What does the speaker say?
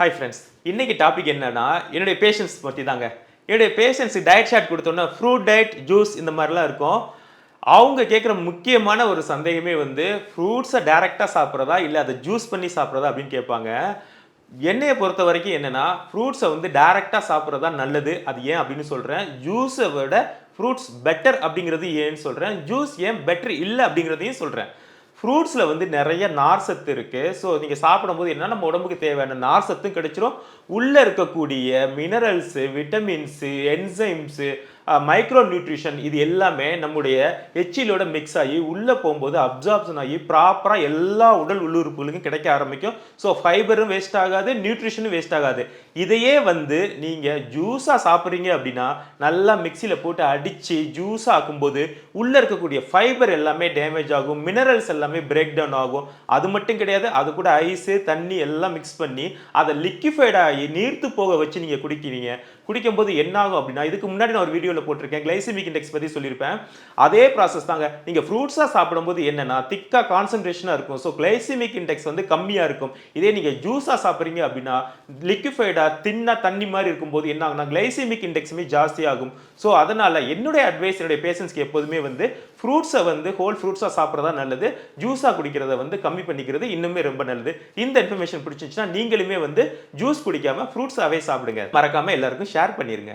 Hi friends இன்னைக்கு topic என்னன்னா என்னுடைய பேஷன்ஸ் பற்றி தாங்க என்னுடைய பேஷன்ஸுக்கு டயட் ஷாட் கொடுத்தோன்னா ஃப்ரூட் டயட் ஜூஸ் இந்த மாதிரிலாம் இருக்கும். அவங்க கேட்குற முக்கியமான ஒரு சந்தேகமே வந்து ஃப்ரூட்ஸை டைரெக்டாக சாப்பிட்றதா இல்லை அதை ஜூஸ் பண்ணி சாப்பிட்றதா அப்படின்னு கேட்பாங்க. என்னையை பொறுத்த வரைக்கும் என்னென்னா ஃப்ரூட்ஸை வந்து டைரெக்டாக சாப்பிட்றதா நல்லது. அது ஏன் அப்படின்னு சொல்கிறேன் ஜூஸை விட ஃப்ரூட்ஸ் பெட்டர் அப்படிங்கிறது ஏன்னு சொல்கிறேன் ஜூஸ் ஏன் பெட்டர் இல்லை அப்படிங்கிறதையும் சொல்கிறேன் ஃப்ரூட்ஸில் வந்து நிறைய நார் சத்து இருக்குது ஸோ நீங்கள் சாப்பிடும்போது என்ன நம்ம உடம்புக்கு தேவையான நார் சத்தும் கிடைச்சிரும். உள்ளே இருக்கக்கூடிய minerals vitamins enzymes micro nutrition இது எல்லாமே நம்முடைய எச்சிலோட மிக்ஸ் ஆகி உள்ளே போகும்போது அப்சார்ப்ஷன் ஆகி ப்ராப்பராக எல்லா உடல் உள்ளுறுப்புகளுக்கும் கிடைக்க ஆரம்பிக்கும். ஸோ ஃபைபரும் வேஸ்ட் ஆகாது நியூட்ரிஷனும் வேஸ்ட் ஆகாது. இதையே வந்து நீங்கள் ஜூஸாக சாப்பிட்றீங்க அப்படின்னா நல்லா மிக்சியில் போட்டு அடித்து ஜூஸாக ஆக்கும்போது உள்ளே இருக்கக்கூடிய ஃபைபர் எல்லாமே டேமேஜ் ஆகும் மினரல்ஸ் எல்லாமே பிரேக் டவுன் ஆகும். அது மட்டும் கிடையாது அது கூட ஐஸு தண்ணி எல்லாம் மிக்ஸ் பண்ணி அதை லிக்விஃபைட் ஆகி நீர்த்து போக வச்சு நீங்கள் குடிக்கிறீங்க. குடிக்கும்போது என்ன ஆகும் அப்படின்னா இதுக்கு முன்னாடி நான் ஒரு வீடியோவில் போட்டிருக்கேன். கிளைசிமிக் இண்டெக்ஸ் பற்றி சொல்லியிருப்பேன். அதே ப்ராசஸ் தாங்க. நீங்கள் ஃப்ரூட்ஸாக சாப்பிடும்போது என்னன்னா திக்காக கான்சன்ட்ரேஷனாக இருக்கும். ஸோ கிளைசிமிக் இண்டெக்ஸ் வந்து கம்மியாக இருக்கும். இதே நீங்கள் ஜூஸாக சாப்பிட்றீங்க அப்படின்னா லிக்விஃபைடாக தின்னாக தண்ணி மாதிரி இருக்கும்போது என்ன ஆகுனா கிளைசிமிக் இண்டெக்ஸுமே ஜாஸ்தியாகும் ஸோ அதனால் என்னுடைய அட்வைஸ் என்னுடைய பேஷண்ட்ஸ்க்கு எப்போதுமே வந்து ஃப்ரூட்ஸை வந்து ஹோல் ஃப்ரூட்ஸாக சாப்பிட்றதா நல்லது. ஜூஸாக குடிக்கிறத வந்து கம்மி பண்ணிக்கிறது இன்னுமே ரொம்ப நல்லது. இந்த இன்ஃபர்மேஷன் பிடிச்சிச்சுன்னா நீங்களுமே வந்து ஜூஸ் குடிக்காம ஃப்ரூட்ஸாகவே சாப்பிடுங்க. மறக்காமல் எல்லாருக்கும் ஷேர் பண்ணிடுங்க